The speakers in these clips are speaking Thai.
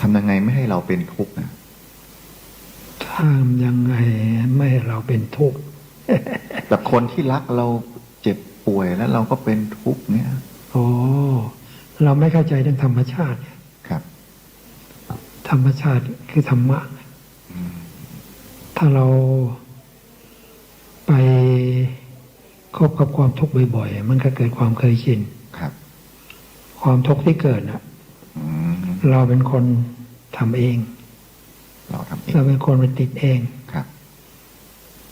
ทำยังไงไม่ให้เราเป็นทุกข์นะทำยังไงไม่ให้เราเป็นทุกข์ แต่คนที่รักเราเจ็บป่วยแล้วเราก็เป็นทุกข์เนี่ยโอ้เราไม่เข้าใจเรื่องธรรมชาติครับ ธรรมชาติคือธรรมะอืมถ้าเราไปคบกับความทุกข์บ่อยๆ มันก็เกิดความเคยชินครับ ความทุกข์ที่เกิดน่ะอืม เราเป็นคนทำเอง เราทำเองเราเป็นคนไปติดเองครับ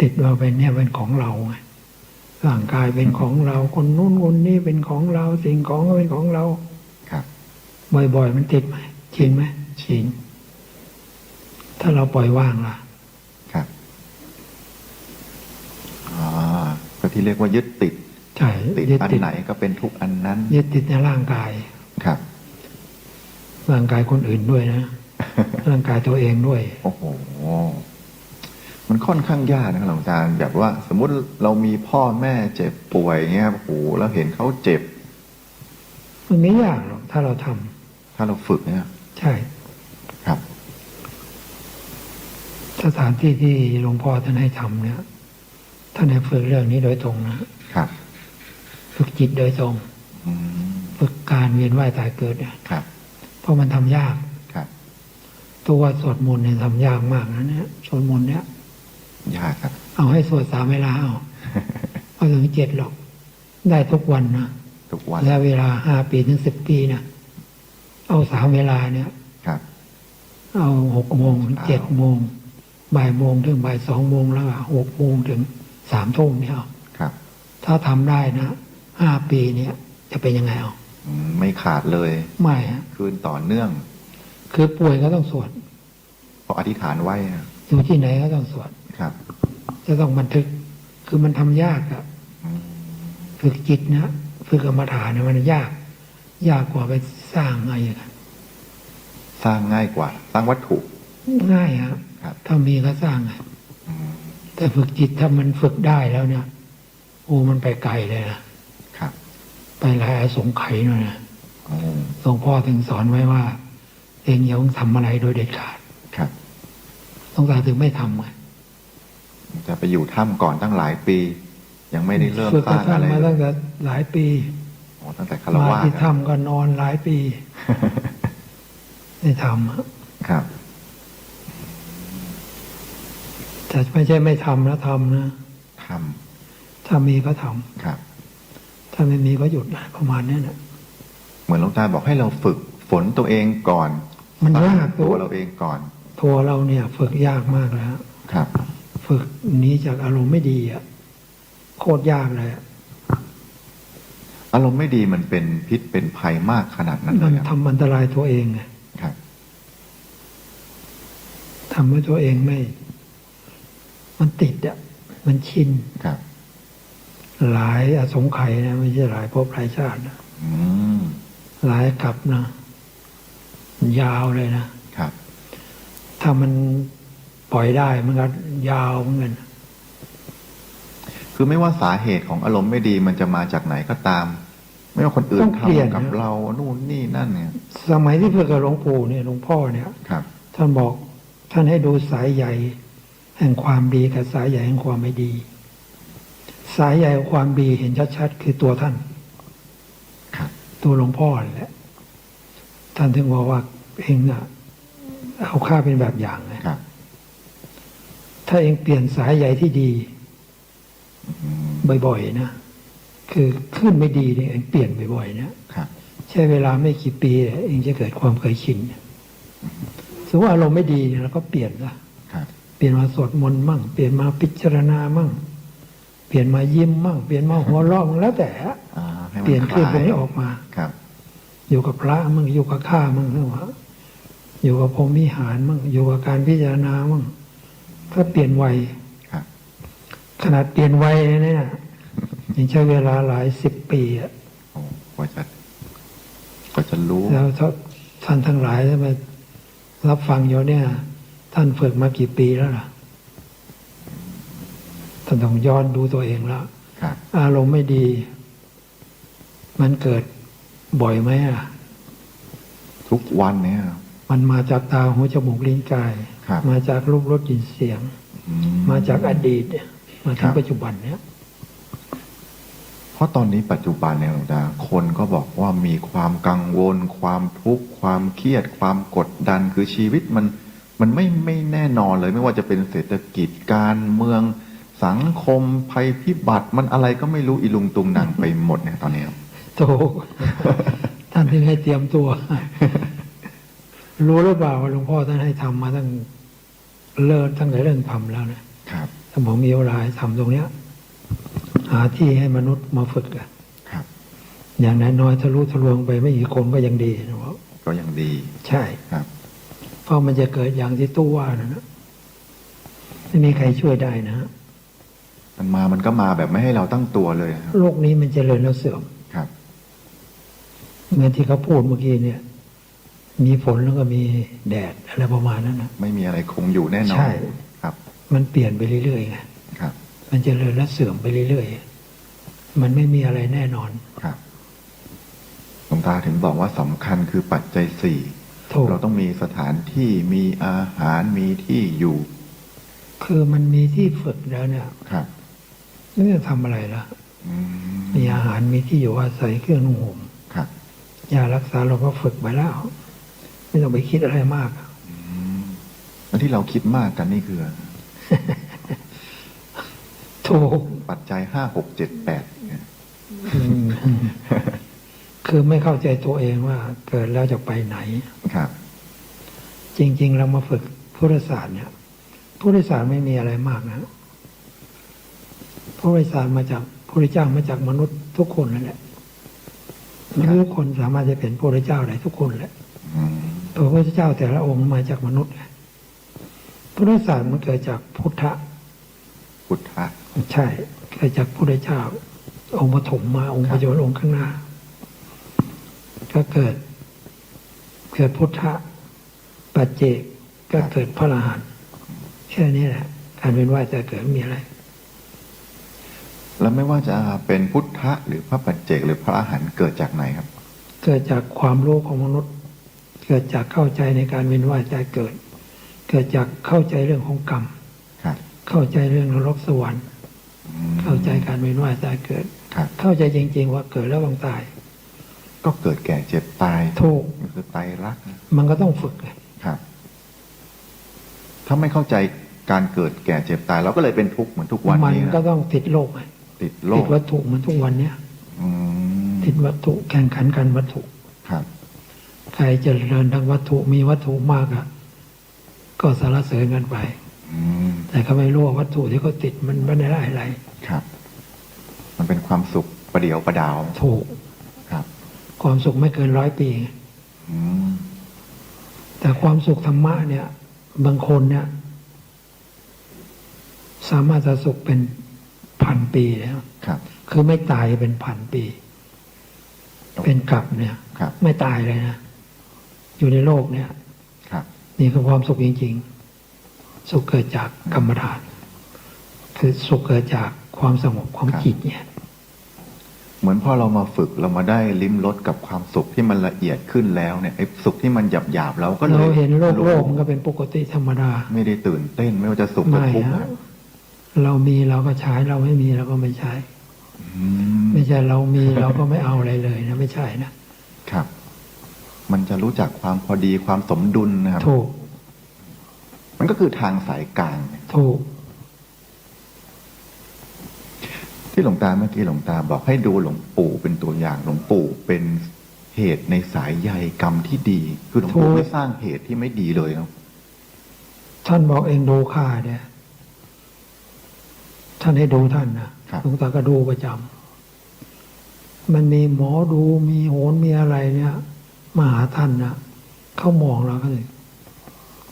ติดว่าเป็นเนี่ยเป็นของเราไงร่างกายเป็นของเรา คนนู้นคนนี้เป็นของเรา สิ่งของก็เป็นของเรา ครับ บ่อยๆมันติดไหมชินไหมชินถ้าเราปล่อยว่างล่ะ ครับอ่าก็ที่เรียกว่ายึดติดใช่ติดยึดอันติดไหนก็เป็นทุกอันนั้น ยึดติดในร่างกาย ครับ ร่างกายคนอื่นด้วยนะ ร่างกายตัวเองด้วย โอ้โห มันค่อนข้างยากนะครับหลวงอาจารย์แบบว่า สมมุติเรามีพ่อแม่เจ็บป่วยเงี้ยโอ้โหแล้วเห็นเขาเจ็บ มันไม่ยากหรอกถ้าเราทำถ้าเราฝึกเนี่ย ใช่ ครับ สถานที่ที่หลวงพ่อท่านให้ทำเนี่ยท่านให้ฝึกเรื่องนี้โดยตรงนะครับ ฝึกจิตโดยตรงอืมฝึกการเวียนว่ายตายเกิดเนี่ยครับ เพราะมันทำยากครับ ตัวสวดมนต์เนี่ยทำยากมากนะเนี่ยสวดมนต์เนี่ยยากครับ เอาให้สวดสามเวลาเอาเอาถึงเจ็ดหรอก ได้ทุกวันนะทุกวันและเวลาห้าปีถึงสิบปีนะเอาสามเวลาเนี่ย ครับ เอาหกโมงถึงเจ็ดโมงบ่ายโมงถึงบ่ายสองโมงแล้วก็หกโมงถึงสามทุ่มเนี่ยเอาครับถ้าทำได้นะห้าปีเนี่ย จะเป็นยังไงเอาอืม ไม่ขาดเลยไม่ฮะคืนต่อเนื่อง คือป่วยก็ต้องสวดเพราะอธิษฐานไว้อะอยู่ที่ไหนก็ต้องสวดครับ จะต้องบันทึก คือมันทำยากอะอืมฝึกจิตนะฝึกกรรมฐานเนี่ยมันยาก ยากกว่าไปสร้างอะไรอย่างเงี้ยสร้างง่ายกว่า สร้างวัตถุ ง่ายครับครับถ้ามีก็สร้างอะอืมแต่ฝึกจิตถ้ามันฝึกได้แล้วเนี่ยโอ้มันไปไกลเลยนะครับ ไปหลายอสงไขยหน่อยนะอืมหลวงพ่อถึงสอนไว้ว่าเองอย่าเพิ่งทำอะไรโดยเด็ดขาดครับหลวงตาถึงไม่ทำไงจะไปอยู่ถ้ำก่อนตั้งหลายปี ยังไม่ได้เริ่มฝึกสร้างอะไรทำมาเลตั้ยงแต่หลายปีโอ้ตั้งแต่คารมาวาสที่อะถ้ำก็นอนหลายปีไม่ทำอะครับแต่ไม่ใช่ไม่ทำนะทำนะทถ้ามีก็ทำำครับ ถ้าไม่มีก็หยุดนะประมาณนี้นะเหมือนหลวงตาบอกให้เราฝึกฝนตัวเองก่อน มันสร้งยากตัตัววเราเองก่อน ตัวเราเนี่ยฝึกยากมากแล้วครับ ฝึกหนี้จากอารมณ์ไม่ดีอะโคตรยากเลยอะอารมณ์ไม่ดีมันเป็นพิษเป็นภัยมากขนาดนั้นเลมันยครับทำอันตรายตัวเองไงครับทำให้ตัวเองไม่ มันติดอะมันชินครับ หลายอสงไขยนะไม่ใช่หลายภพหลายชาตินะอืมหลายกลับนะยาวเลยนะครับ ถ้ามันปล่อยได้มันก็ยาวเหมือนกันคือไม่ว่าสาเหตุของอารมณ์ไม่ดีมันจะมาจากไหนก็ตาม ไม่ว่าคนอื่นต้องเปลี่ยนทำกับนะเรานู่นนี่นั่นเนี่ยสมัยที่เพื่อกับหลวงปู่เนี่ยหลวงพ่อเนี่ยครับ ท่านบอกท่านให้ดูสายใหญ่แห่งความดีกับสายใหญ่แห่งความไม่ดี สายใหญ่ของความดีเห็นชัดๆคือตัวท่านครับตัวหลวงพ่อนั่นแหละ ท่านถึงบอกว่าเองน่ะ เอาข้าเป็นแบบอย่างนะครับถ้าเองเปลี่ยนสายใหญ่ที่ดีอืมบ่อยๆนะคือขึ้นไม่ดีเนี่ยเองเปลี่ยนบ่อยๆนะครับใช้เวลาไม่กี่ปีเองจะเกิดความเคยชินสมมติว่าอารมณ์ไม่ดีเนี่ยเราก็เปลี่ยนละครับเปลี่ยนมาสวดมนต์มั่ง เปลี่ยนมาพิจารณามั่ง เปลี่ยนมายิ้มมั่งเปลี่ยนมาหัวเราะมั่งแล้วแต่อ่าให้มัเปลี่ยนขึ้นตรงนี้คลายออกมาครับ อยู่กับพระมั่งอยู่กับข้ามั่งหรือว่าอยู่กับพรหมวิหารมั่งอยู่กับการพิจารณามั่งก็เปลี่ยนวัยครับขนาดเปลี่ยนวัยเนี่ยยังใช้เวลาหลายสิบปีอะโอ้กว่าจะกว่าจะรู้แล้วถ้าท่านทั้งหลายมารับฟังอยู่เนี่ย ท่านฝึกมากี่ปีแล้วล่ะท่าน ต้องย้อนดูตัวเองแล้วครับอารมณ์ไม่ดี มันเกิดบ่อยไหมอะ ทุกวันเนี่ย มันมาจากตาหูจมูกลิ้นกายครับมาจากรูปรสกลิ่นเสียงอืมาจากอดีตเนี่ยมาครัถึงบปัจจุบันเนี่ย เพราะตอนนี้ปัจจุบันเนี่ยหลวงตาคนก็บอกว่ามีความกังวล ความทุกข์ความเครียด ความกดดันคือชีวิตมัน มันไม่ไม่แน่นอนเลยไม่ว่าจะเป็นเศรษฐกิจการเมือง สังคมภัยพิบัติมันอะไรก็ไม่รู้อีลุงตุงนังไปหมดเนี่ยตอนนี้ครับโตท่านถึงให้เตรียมตัว รู้หรือเปล่าว่าหลวงพ่อท่านให้ทำมาตั้งเริ่มตั้งแต่เริ่มทำแล้วนะครับถ้าผมมีเวลาให้ทำตรงเนี้ย หาที่ให้มนุษย์มาฝึกอะครับ อย่างน้อยๆทะลุทะลวงไปไม่กี่คนก็ยังดีนะว่าก็ยังดี ใช่ครับ เพราะมันจะเกิดอย่างที่ตู้ว่านะนะไม่มีใครช่วยได้นะฮะ มันมามันก็มาแบบไม่ให้เราตั้งตัวเลยครับ โลกนี้มันเจริญแล้วเสื่อมครับเหมือนที่เขาพูดเมื่อกี้เนี่ย มีฝนแล้วก็มีแดดอะไรประมาณนั้นนะไม่มีอะไรคงอยู่แน่นอนใช่ครับ มันเปลี่ยนไปเรื่อยๆไงครับ มันเจริญและเสื่อมไปเรื่อยๆมันไม่มีอะไรแน่นอนครับหลวงตาถึงบอกว่าสำคัญคือปัจจัยสี่ถูกเราต้องมีสถานที่มีอาหารมีที่อยู่ คือมันมีที่ฝึกแล้วเนี่ยครับ ไม่ต้องทำอะไรละอืมมีอาหารมีที่อยู่อาศัยเครื่องนุ่งห่มครับยารักษาเราก็ฝึกไปแล้ว ไม่ต้องไปคิดอะไรมากอืมแล้วที่เราคิดมากกันนี่คือถูกปัจจัยห้าหกเจ็ดแปดเนี่ยอืมคือไม่เข้าใจตัวเองว่า เกิดแล้วจะไปไหนครับ จริง ๆ เรามาฝึกพุทธศาสตร์เนี่ยพุทธศาสตร์ไม่มีอะไรมากนะ พุทธศาสตร์มาจากพระเจ้ามาจากมนุษย์ทุกคนนั่นแหละมนุษย์ทุกคนสามารถจะเป็นพระเจ้าได้ทุกคนแหละอืมพระพุทธเจ้าแต่ละองค์มาจากมนุษย์ไงพุทธศาสตร์มันเกิดจากพุทธะพุทธะใช่เกิดจากพุทธเจ้า องค์ปฐมมาองค์ปัจจุบันองค์ข้างหน้า ก็เกิด เกิดพุทธะปัจเจกก็เกิดพระอรหันต์แค่นี้แหละการเป็นว่าจะเกิดไม่มีอะไร แล้วไม่ว่าจะเป็นพุทธะหรือพระปัจเจกหรือพระอาหารเกิดจากไหนครับ เกิดจากความรู้ของมนุษย์ เกิดจากเข้าใจในการเวียนว่ายใจเกิด เกิดจากเข้าใจเรื่องของกรรมครับเข้าใจเรื่องนรกสวรรค์อืมเข้าใจการเวียนว่ายใจเกิดครับเข้าใจจริง ๆ ว่าเกิดแล้วต้องตาย ก็เกิดแก่เจ็บตายถูกนี่คือไตรลักษณ์มันก็ต้องฝึกไงครับ ถ้าไม่เข้าใจการเกิดแก่เจ็บตายเราก็เลยเป็นทุกข์เหมือนทุกวันมันนี้นะก็ต้องติดโลกไง ติดโลติกดวัตถุเหมือนทุกวันเนี้ยอืมติดวัตถุแข่งขันกันวัตถุครับใครเจริญทางวัตถุมีวัตถุมากอะก็สารเสริญกันไปอืมแต่ก็ไม่รู้ว่าวัตถุที่เขาติดมันไม่ได้อะไรครับ มันเป็นความสุขประเดียวประดาวถูกครับ ความสุขไม่เกินร้อยปีอืมแต่ความสุขธรรมะเนี่ย บางคนเนี่ย สามารถจะสุขเป็น พันปีแล้วครับ คือไม่ตายเป็นพันปี เป็นกลับเนี่ยครับไม่ตายเลยนะ อยู่ในโลกเนี่ยครับนี่คือความสุขจริง ๆ สุขเกิดจากกรรมฐาน คือสุขเกิดจากความสงบของจิตเนี่ยเหมือนพอเรามาฝึกเรามาได้ลิ้มรสกับความสุขที่มันละเอียดขึ้นแล้วเนี่ยไอ้สุขที่มันหยาบหยาบๆเราก็เลยเราเห็นโลกรู้โลกมันก็เป็นปกติธรรมดา ไม่ได้ตื่นเต้นไม่ว่าจะสุขหรือไม่ทุกข์ฮะ เรามีเราก็ใช้เราไม่มีเราก็ไม่ใช้อืมไม่ใช่เรามีเราก็ไม่เอาอะไรเลยนะไม่ใช่นะครับ มันจะรู้จักความพอดีความสมดุลนะครับถูกมันก็คือทางสายกลางถูกที่หลวงตาเมื่อกี้หลวงตาบอกให้ดูหลวงปู่เป็นตัวอย่างหลวงปู่เป็นเหตุในสายใยกรรมที่ดี คือหลวงปู่ถูกไม่สร้างเหตุที่ไม่ดีเลยเนาะท่านบอกเองดูข้าเนี่ย ท่านให้ดูท่านนะหลวงตาก็ดูประจำมันมีหมอดูมีโหนมีอะไรเนี่ยมาหาท่านนะเขามองเราก็เลย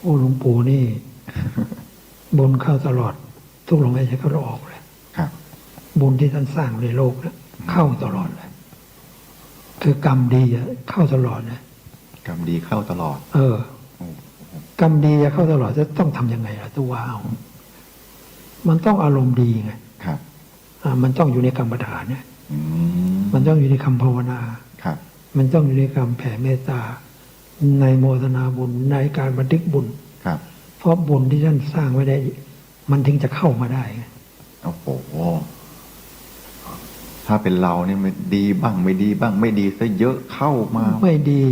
โอ้หลวงปู่นี่ บุญเข้าตลอด ทุกลมหายใจเข้าออกเลยครับบุญที่ท่านสร้างในโลกนะเข้าตลอดเลยคือกรรมดีอะเข้าตลอดเลยกรรมดีเข้าตลอด เออโอ้กรรมดีจะเข้าตลอดจะต้องทำยังไงล่ะตัวว้าว มันต้องอารมณ์ดีไงครับอ่ามันต้องอยู่ในกรรมฐานเนี่ยอืมมันต้องอยู่ในคำภาวนาครับ มันต้องอยู่ในคำแผ่เมตตา ในโมทนาบุญในการบันทึกบุญครับ เพราะบุญที่ท่านสร้างไว้ได้ มันถึงจะเข้ามาได้ไงโอ้โหถ้าเป็นเราเนี่ยมันดีบ้างไม่ดีบ้าง ไม่ดีซะเยอะเข้ามา ไม่ดี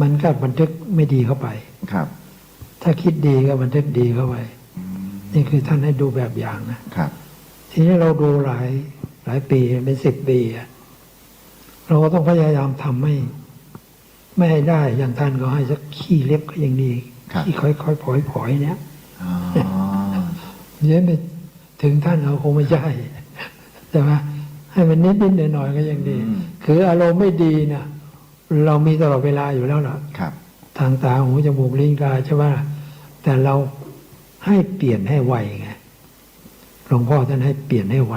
มันก็บันทึกไม่ดีเข้าไปครับ ถ้าคิดดีก็บันทึกดีเข้าไปอืม นี่คือท่านให้ดูแบบอย่างนะครับ ทีนี้เราดูหลายหลายปีเป็นสิบปีอะเราก็ต้องพยายามทำให้ไม่ให้ได้อย่างท่านก็ให้สักขี้เล็บก็ยังดีครับขี้ค่อยๆผอยๆเนี่ยอ๋อเดี๋ยวไปถึงท่านเราคงไม่ใช่ใช่ไหมให้มันนิดนิดๆหน่อยๆก็ยังดี คืออารมณ์ไม่ดีเนี่ยเรามีตลอดเวลาอยู่แล้วล่ะครับทางตาหูจมูกลิ้นกายใช่ไหมแต่เรา ให้เปลี่ยนให้ไวไงหลวงพ่อท่านให้เปลี่ยนให้ไว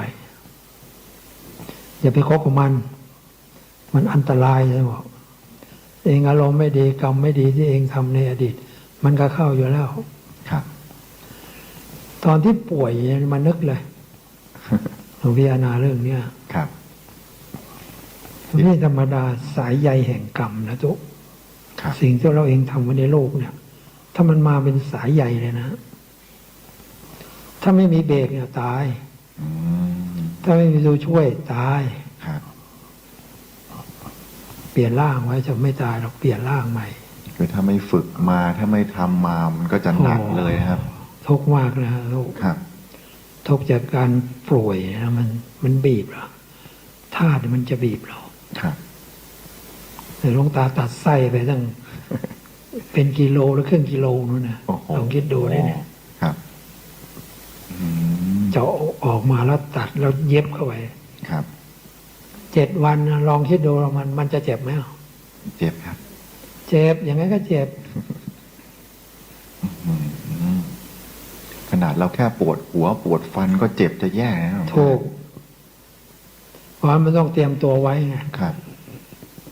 อย่าไปคบกับมัน มันอันตรายใช่บอกเองอารมณ์ไม่ดีกรรมไม่ดีที่เองทำในอดีต มันก็เข้าอยู่แล้วครับ ตอนที่ป่วยเนี่ยมานึกเลยหลวงพี่อานาเรื่องเนี้ยครับไม่ธรรมดาสายใยแห่งกรรมนะทุกครับสิ่งที่เราเองทำไว้ในโลกเนี่ย ถ้ามันมาเป็นสายใยเลยนะ ถ้าไม่มีเบรกเนี่ยตายอืมถ้าไม่มีตัวช่วยตายครับเปลี่ยนร่างไว้จะไม่ตายหรอกเปลี่ยนร่างใหม่คือถ้าไม่ฝึกมาถ้าไม่ทำมามันก็จะหนักเลยครับ ทุกข์มากนะทุกข์ครับ ทุกข์จากการป่วยนะมันมันบีบเราธาตุมันจะบีบเราครับแต่หลวงตาตัดไส้ไปตั้งเป็นกิโลหรือครึ่งกิโลนู่นนะโอ้โหลองคิดดูได้เนี่ยครับอืม จะเอาออกมาแล้วตัดแล้วเย็บเข้าไปครับเจ็ดวันนะลองคิดดูว่ามันมันจะเจ็บไหมเจ็บครับ เจ็บอย่างนั้นก็เจ็บอืมขนาดเราแค่ปวดหัวปวดฟันก็เจ็บจะแย่แล้วถูกเพราะฉะนั้นมันต้องเตรียมตัวไว้ไงครับ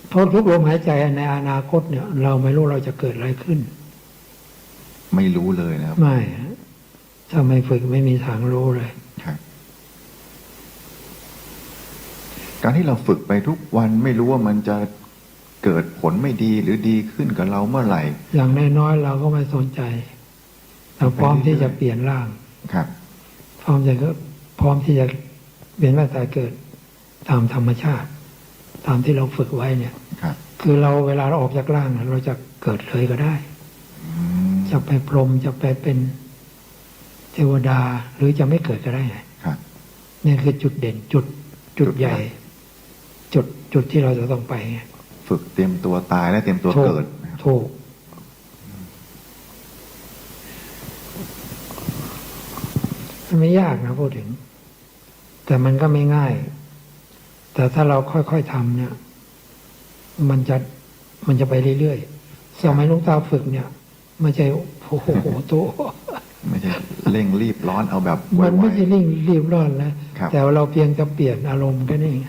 เพราะทุกลมหายใจในอนาคตเนี่ย เราไม่รู้เราจะเกิดอะไรขึ้น ไม่รู้เลยนะครับไม่ ถ้าไม่ฝึกไม่มีทางรู้เลยครับการที่เราฝึกไปทุกวันไม่รู้ว่ามันจะเกิดผลไม่ดีหรือดีขึ้นกับเราเมื่อไหร่ อย่างน้อยๆเราก็ไม่สนใจ เราพร้อมที่จะเปลี่ยนร่าง ครับ พร้อมจะก็พร้อมที่จะเปลี่ยนแม่ตายเกิดตามธรรมชาติ ตามที่เราฝึกไว้เนี่ยครับ คือเราเวลาเราออกจากร่างเนี่ยเราจะเกิดเลยก็ได้อืมจะไปพรหมจะไปเป็น เทวดาหรือจะไม่เกิดก็ได้ไงครับนี่คือจุดเด่นจุดจุดใหญ่ จุดจุดที่เราจะต้องไปไงฝึกเตรียมตัวตายและเตรียมตัวถูกเกิดนะครับถูกมันไม่ยากนะพูดถึง แต่มันก็ไม่ง่าย แต่ถ้าเราค่อยๆทำเนี่ย มันจะมันจะไปเรื่อยๆสมัยหลูกตาฝึกเนี่ยไม่ใช่โอ้โหโต ไม่ใช่เร่งรีบร้อนเอาแบบไวมันไม่ใช่รีบรีบร้อนแล้วครับ แต่ว่าเราเพียงจะเปลี่ยนอารมณ์แค่นี้เอง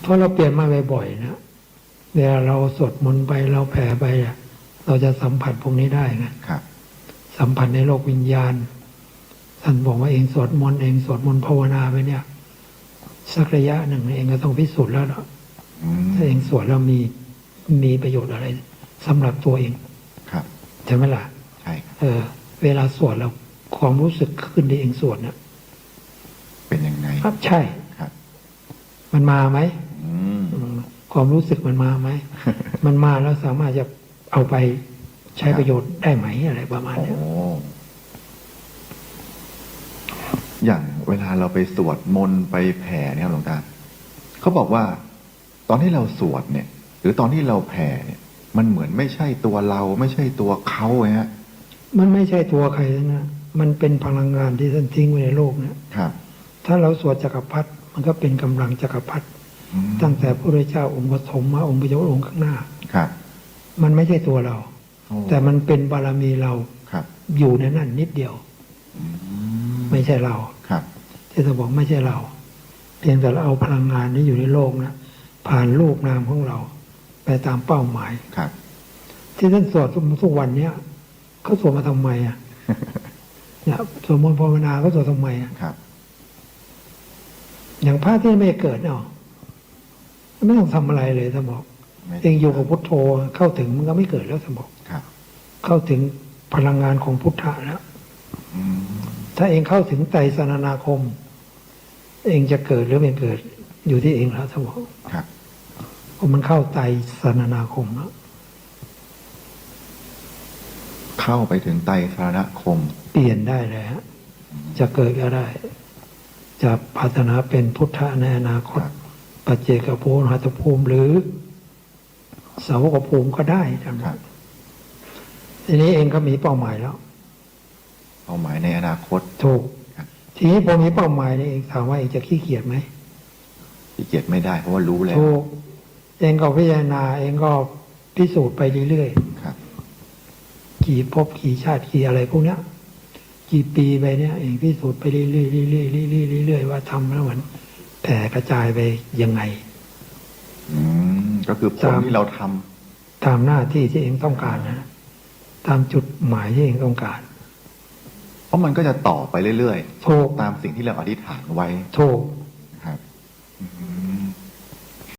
เพราะเราเปลี่ยนมาบ่อยๆนะเวลาเราสวดมนต์ไปเราแผ่ไปอะเราจะสัมผัสพวกนี้ได้ไง ครับ สัมผัสในโลกวิญญาณ ท่านบอกว่าเองสวดมนต์เองสวดมนต์ภาวนาไปเนี่ย สักระยะหนึ่งเองก็ต้องพิสูจน์แล้วเนาะอืมถ้าเองสวดแล้วมีมีประโยชน์อะไรสำหรับตัวเองครับ ใช่ไหมล่ะ ใช่ครับ เออ เวลาสวดแล้วความรู้สึกขึ้นที่เองสวดเนี่ยเป็นยังไงครับใช่ครับ มันมาไหมอืมอืมความรู้สึกมันมาไหมมันมาแล้วสามารถจะเอาไปใช้ประโยชน์ได้ไหมอะไรประมาณโอ้เนี้ยอย่างเวลาเราไปสวดมนต์ไปแผ่เนี่ยครับหลวงตาเขาบอกว่า ตอนที่เราสวดเนี่ย หรือตอนที่เราแผ่เนี่ย มันเหมือนไม่ใช่ตัวเราไม่ใช่ตัวเขาไงฮะ มันไม่ใช่ตัวใครทั้งนะ มันเป็นพลังงานที่ท่านทิ้งไว้ในโลกเนี่ยครับ ถ้าเราสวดจักรพรรดิมันก็เป็นกำลังจักรพรรดิอืมตั้งแต่พระพุทธเจ้าองค์ปฐมมาองค์พระเจ้าองค์ข้างหน้าครับ มันไม่ใช่ตัวเราโอ้แต่มันเป็นบารมีเราครับ อยู่ในนั้นนิดเดียวอืมไม่ใช่เราครับที่จะบอกไม่ใช่เรา เพียงแต่เราเอาพลังงานนี้อยู่ในโลกนะผ่านรูปนามของเรา ไปตามเป้าหมายครับ ที่ท่านสวดทุกวันเนี้ย เขาสวดมาทำไมอะเนี่ยสวดมนต์ภาวนาเขาสวดทำไมอะครับอย่างพระที่ไม่เกิดเนาะไม่ต้องทำอะไรเลยท่านบอกไม่เองอยู่กับพุทโธเข้าถึงมันก็ไม่เกิดแล้วสมบอกครับเข้าถึงพลังงานของพุทธะแล้วอืมถ้าเองเข้าถึงไตรสรณาคม เองจะเกิดหรือไม่เกิดอยู่ที่เองแล้วสมบอกครับเพราะมันเข้าไตรสรณาคมแล้ว เข้าไปถึงไตรสารณคม เปลี่ยนได้เลยฮะจะเกิดก็ได้ จะพัฒนาเป็นพุทธะในอนาคตครับปัจเจกภูมิหัตถภูมิหรือสาวกภูมิก็ได้ทั้งหมครัดบทีนี้เองก็มีเป้าหมายแล้ว เป้าหมายในอนาคตถูกครับทีนี้พอมีเป้าหมายเนี่ยเองถามว่าเองจะขี้เกียจไหมที่เกียจไม่ได้เพราะว่ารู้แล้วถูกเองก็พิจารณาเองก็พิสูจน์ไปเรื่อยครับๆ กี่ภพกี่ชาติกี่อะไรพวกเนี้ยกี่ปีไปเนี่ยเองพิสูจน์ไปเรื่อยๆเรื่อยๆเรื่อยๆเรื่อยๆว่าทำแล้วมันแผ่กระจายไปยังไง อืมก็คือผลตามที่เราทำตามหน้าที่ที่เองต้องการนะตามจุดหมายที่เองต้องการ เพราะมันก็จะต่อไปเรื่อยถูกๆตามสิ่งที่เราอธิษฐานไว้ถูก